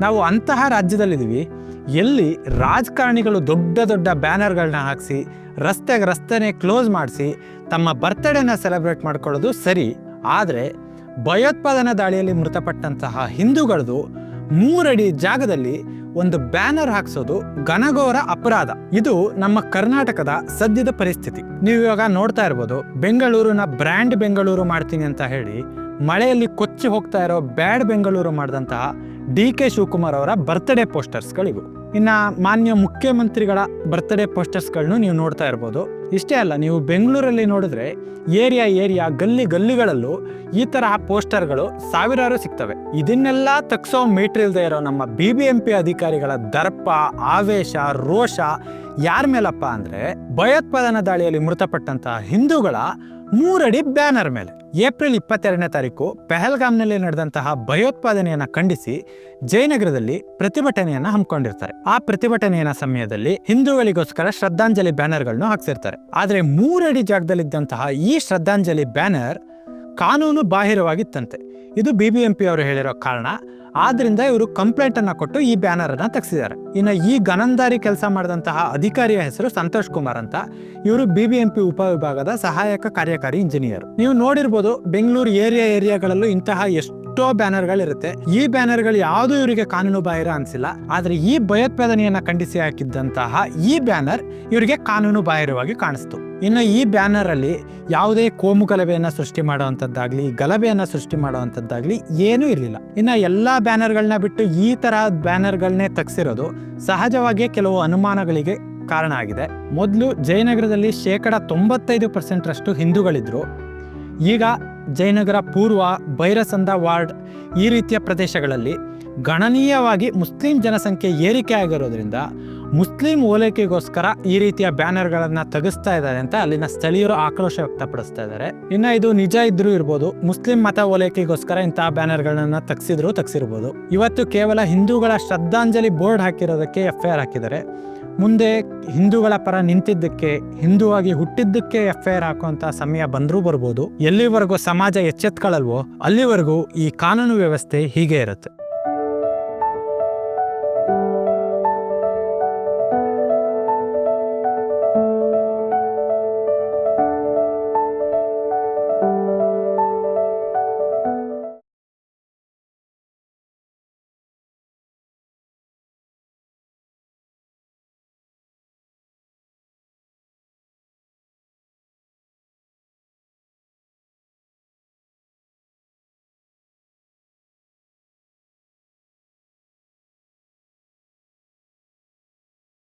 ನಾವು ಅಂತಹ ರಾಜ್ಯದಲ್ಲಿದ್ದೀವಿ. ಎಲ್ಲಿ ರಾಜಕಾರಣಿಗಳು ದೊಡ್ಡ ದೊಡ್ಡ ಬ್ಯಾನರ್ಗಳನ್ನ ಹಾಕಿಸಿ, ರಸ್ತೆಗೆ ರಸ್ತೆನೇ ಕ್ಲೋಸ್ ಮಾಡಿಸಿ, ತಮ್ಮ ಬರ್ತ್ಡೇನ ಸೆಲೆಬ್ರೇಟ್ ಮಾಡ್ಕೊಳ್ಳೋದು ಸರಿ. ಆದರೆ ಭಯೋತ್ಪಾದನಾ ದಾಳಿಯಲ್ಲಿ ಮೃತಪಟ್ಟಂತಹ ಹಿಂದೂಗಳದು ಮೂರಡಿ ಜಾಗದಲ್ಲಿ ಒಂದು ಬ್ಯಾನರ್ ಹಾಕ್ಸೋದು ಘನಘೋರ ಅಪರಾಧ. ಇದು ನಮ್ಮ ಕರ್ನಾಟಕದ ಸದ್ಯದ ಪರಿಸ್ಥಿತಿ. ನೀವು ಇವಾಗ ನೋಡ್ತಾ ಇರ್ಬೋದು, ಬೆಂಗಳೂರಿನ ಬ್ರ್ಯಾಂಡ್ ಬೆಂಗಳೂರು ಮಾಡ್ತೀನಿ ಅಂತ ಹೇಳಿ ಮಳೆಯಲ್ಲಿ ಕೊಚ್ಚಿ ಹೋಗ್ತಾ ಇರೋ ಬ್ಯಾಡ್ ಬೆಂಗಳೂರು ಮಾಡಿದಂತಹ ಡಿ ಕೆ ಶಿವಕುಮಾರ್ ಅವರ ಬರ್ತ್ಡೇ ಪೋಸ್ಟರ್ಸ್ಗಳಿವು. ಇನ್ನ ಮಾನ್ಯ ಮುಖ್ಯಮಂತ್ರಿಗಳ ಬರ್ತ್ಡೇ ಪೋಸ್ಟರ್ಸ್ಗಳನ್ನು ನೀವು ನೋಡ್ತಾ ಇರ್ಬೋದು. ಇಷ್ಟೇ ಅಲ್ಲ, ನೀವು ಬೆಂಗಳೂರಲ್ಲಿ ನೋಡಿದ್ರೆ ಏರಿಯಾ ಏರಿಯಾ ಗಲ್ಲಿ ಗಲ್ಲಿಗಳಲ್ಲೂ ಈ ತರಹ ಪೋಸ್ಟರ್ಗಳು ಸಾವಿರಾರು ಸಿಗ್ತವೆ. ಇದನ್ನೆಲ್ಲ ತಗ್ಸೋ ಮೀಟ್ರಿಲ್ದೇ ಇರೋ ನಮ್ಮ ಬಿ ಬಿ ಎಂ ಪಿ ಅಧಿಕಾರಿಗಳ ದರ್ಪ, ಆವೇಶ, ರೋಷ ಯಾರ ಮೇಲಪ್ಪ ಅಂದ್ರೆ ಭಯೋತ್ಪಾದನಾ ದಾಳಿಯಲ್ಲಿ ಮೃತಪಟ್ಟಂತಹ ಹಿಂದೂಗಳ ಮೂರಡಿ ಬ್ಯಾನರ್ ಮೇಲೆ ಏಪ್ರಿಲ್ ಇಪ್ಪತ್ತೆರಡನೇ ತಾರೀಕು ಪೆಹಲ್ಗಾಮ್ನಲ್ಲಿ ನಡೆದಂತಹ ಭಯೋತ್ಪಾದನೆಯನ್ನು ಖಂಡಿಸಿ ಜಯನಗರದಲ್ಲಿ ಪ್ರತಿಭಟನೆಯನ್ನ ಹಮ್ಮಿಕೊಂಡಿರ್ತಾರೆ. ಆ ಪ್ರತಿಭಟನೆಯ ಸಮಯದಲ್ಲಿ ಹಿಂದೂಗಳಿಗೋಸ್ಕರ ಶ್ರದ್ಧಾಂಜಲಿ ಬ್ಯಾನರ್ಗಳನ್ನು ಹಾಕ್ಸಿರ್ತಾರೆ. ಆದರೆ ಮೂರಡಿ ಜಾಗದಲ್ಲಿದ್ದಂತಹ ಈ ಶ್ರದ್ಧಾಂಜಲಿ ಬ್ಯಾನರ್ ಕಾನೂನು ಬಾಹಿರವಾಗಿತ್ತಂತೆ. ಇದು ಬಿ ಬಿ ಎಂ ಪಿ ಅವರು ಹೇಳಿರೋ ಕಾರಣ. ಆದ್ರಿಂದ ಇವರು ಕಂಪ್ಲೇಂಟ್ ಅನ್ನ ಕೊಟ್ಟು ಈ ಬ್ಯಾನರ್ ಅನ್ನು ತೆಗೆಸಿದ್ದಾರೆ. ಇನ್ನು ಈ ಗನಂದಾರಿ ಕೆಲಸ ಮಾಡಿದಂತಹ ಅಧಿಕಾರಿಯ ಹೆಸರು ಸಂತೋಷ್ ಕುಮಾರ್ ಅಂತ. ಇವರು ಬಿ ಬಿ ಎಂ ಪಿ ಉಪವಿಭಾಗದ ಸಹಾಯಕ ಕಾರ್ಯಕಾರಿ ಇಂಜಿನಿಯರ್. ನೀವು ನೋಡಿರ್ಬೋದು ಬೆಂಗಳೂರು ಏರಿಯಾ ಏರಿಯಾಗಳಲ್ಲೂ ಇಂತಹ ಎಷ್ಟೋ ಬ್ಯಾನರ್ಗಳಿರುತ್ತೆ. ಈ ಬ್ಯಾನರ್ಗಳು ಯಾವುದು ಇವರಿಗೆ ಕಾನೂನು ಬಾಹಿರ ಅನ್ಸಿಲ್ಲ. ಆದ್ರೆ ಈ ಭಯೋತ್ಪಾದನೆಯನ್ನ ಖಂಡಿಸಿ ಹಾಕಿದ್ದಂತಹ ಈ ಬ್ಯಾನರ್ ಇವರಿಗೆ ಕಾನೂನು ಬಾಹಿರವಾಗಿ ಕಾಣಿಸ್ತು. ಇನ್ನು ಈ ಬ್ಯಾನರ್ ಅಲ್ಲಿ ಯಾವುದೇ ಕೋಮು ಗಲಭೆಯನ್ನ ಸೃಷ್ಟಿ ಮಾಡುವಂಥದ್ದಾಗಲಿ, ಗಲಭೆಯನ್ನ ಸೃಷ್ಟಿ ಮಾಡುವಂಥದ್ದಾಗಲಿ ಏನೂ ಇರಲಿಲ್ಲ. ಇನ್ನು ಎಲ್ಲಾ ಬ್ಯಾನರ್ಗಳನ್ನ ಬಿಟ್ಟು ಈ ತರಹ ಬ್ಯಾನರ್ಗಳನ್ನೇ ತಗ್ಸಿರೋದು ಸಹಜವಾಗಿಯೇ ಕೆಲವು ಅನುಮಾನಗಳಿಗೆ ಕಾರಣ ಆಗಿದೆ. ಮೊದಲು ಜಯನಗರದಲ್ಲಿ ಶೇಕಡ ತೊಂಬತ್ತೈದು ಪರ್ಸೆಂಟ್ರಷ್ಟು ಹಿಂದೂಗಳಿದ್ರು. ಈಗ ಜಯನಗರ ಪೂರ್ವ ಭೈರಸಂದ ವಾರ್ಡ್ ಈ ರೀತಿಯ ಪ್ರದೇಶಗಳಲ್ಲಿ ಗಣನೀಯವಾಗಿ ಮುಸ್ಲಿಂ ಜನಸಂಖ್ಯೆ ಏರಿಕೆ ಆಗಿರೋದ್ರಿಂದ ಮುಸ್ಲಿಂ ಓಲೈಕೆಗೋಸ್ಕರ ಈ ರೀತಿಯ ಬ್ಯಾನರ್ಗಳನ್ನು ತೆಗೆಸ್ತಾ ಇದ್ದಾರೆ ಅಂತ ಅಲ್ಲಿನ ಸ್ಥಳೀಯರು ಆಕ್ರೋಶ ವ್ಯಕ್ತಪಡಿಸ್ತಾ ಇದ್ದಾರೆ. ಇನ್ನು ಇದು ನಿಜ ಇದ್ರೂ ಇರ್ಬೋದು, ಮುಸ್ಲಿಂ ಮತ ಓಲೈಕೆಗೋಸ್ಕರ ಇಂತಹ ಬ್ಯಾನರ್ಗಳನ್ನು ತಗ್ಸಿದ್ರು ತೆಗ್ಸಿರ್ಬೋದು. ಇವತ್ತು ಕೇವಲ ಹಿಂದೂಗಳ ಶ್ರದ್ಧಾಂಜಲಿ ಬೋರ್ಡ್ ಹಾಕಿರೋದಕ್ಕೆ ಎಫ್ ಐ ಆರ್ ಹಾಕಿದ್ದಾರೆ. ಮುಂದೆ ಹಿಂದೂಗಳ ಪರ ನಿಂತಿದ್ದಕ್ಕೆ, ಹಿಂದೂವಾಗಿ ಹುಟ್ಟಿದ್ದಕ್ಕೆ ಎಫ್ ಐ ಆರ್ ಹಾಕುವಂತ ಸಮಯ ಬಂದರೂ ಬರ್ಬೋದು. ಎಲ್ಲಿವರೆಗೂ ಸಮಾಜ ಎಚ್ಚೆತ್ಕೊಳ್ಳಲ್ವೋ, ಅಲ್ಲಿವರೆಗೂ ಈ ಕಾನೂನು ವ್ಯವಸ್ಥೆ ಹೀಗೆ ಇರುತ್ತೆ.